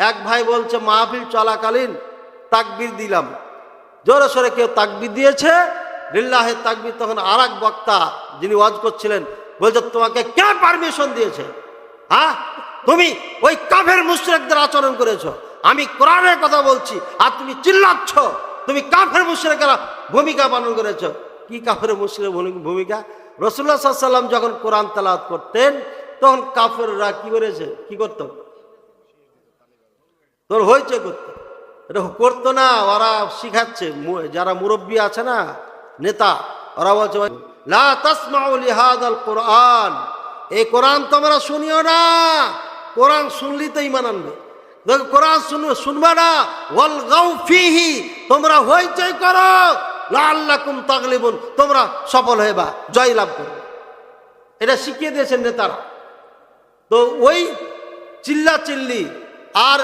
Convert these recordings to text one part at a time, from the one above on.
এক ভাই বলছে, মাহফিল চলাকালীন তাকবির দিলাম। জোরে সোরে কেউ তাকবির দিয়েছে? লিল্লাহের তাকবির তখন আর বক্তা যিনি ওয়াজ করছিলেন, বলছে, তোমাকে কে পারমিশন দিয়েছে? হ্যাঁ? তুমি ওই কাফের মুশরিকদের আচরণ করেছ। আমি কোরআনের কথা বলছি আর তুমি চিল্লাচ্ছ। তুমি কাফের মুশরিকের ভূমিকা পালন করেছ। কি কাফের মুশরিকের ভূমি- ভূমিকা? রসুল্লাহ সাল্লাম যখন কোরআন তালাত করতেন, তখন কাফেররা কি করেছে? কি করতো? তোর হয়েছে করতে। এটা করতো না, ওরা শিখাচ্ছে। যারা মুরব্বী আছে না, নেতা, ওরা বলছে কোরআন। এই কোরআন তোমরা শুনিও না। কোরআন শুনলি তো ইমান আনবে। কোরআন শুন, শুনবে না। ওয়াল ফিহি, তোমরা হইচই করো। লাল্লাকুম তাগলিবুন, তোমরা সফল হয়ে বা জয় লাভ করবে এটা শিখিয়ে দিয়েছেন নেতারা। তো ওই চিল্লা চিল্লি আর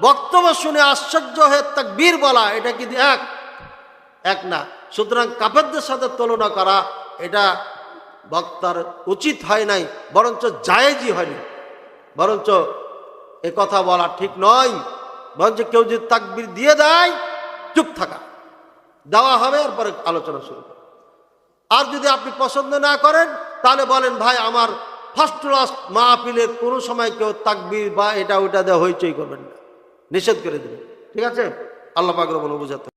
বক্তব্য শুনে আশ্চর্য হয়ে বীর বলা, এটা কিন্তু এক? এক না। সুতরাং কাপেরদের সাথে তুলনা করা, এটা বক্তার উচিত হয় নাই, বরঞ্চ জায়েজই হয়নি। বরঞ্চ এ কথা বলা ঠিক নয়, বরঞ্চ কেউ যদি তাকবির দিয়ে দেয়, চুপ থাকা। দেওয়া হবে, এরপরে আলোচনা শুরু। আর যদি আপনি পছন্দ না করেন, তাহলে বলেন, ভাই, আমার ফার্স্ট ক্লাস মাহফিলের কোনো সময় কেউ তাকবির বা এটা ওইটা দেওয়া হইচই করবেন না। নিষেধ করে দেবেন ঠিক আছে? আল্লাহ পাক রবন বুঝাতে